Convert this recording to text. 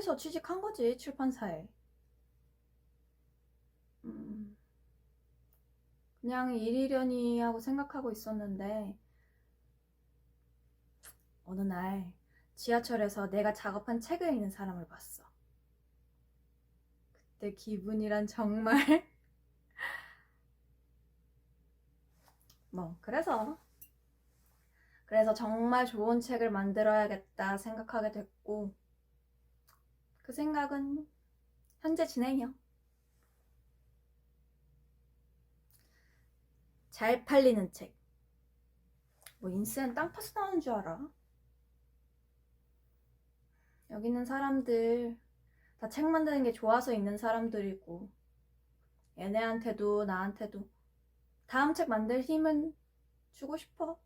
돼서 취직한 거지, 출판사에. 음, 그냥 일이려니 하고 생각하고 있었는데, 어느 날 지하철에서 내가 작업한 책을 읽는 사람을 봤어. 그때 기분이란 정말. 뭐, 그래서. 그래서 정말 좋은 책을 만들어야겠다 생각하게 됐고, 그 생각은 현재 진행형. 잘 팔리는 책. 뭐 인센 땅 파서 나오는 줄 알아? 여기 있는 사람들 다 책 만드는 게 좋아서 있는 사람들이고 얘네한테도 나한테도 다음 책 만들 힘은 주고 싶어.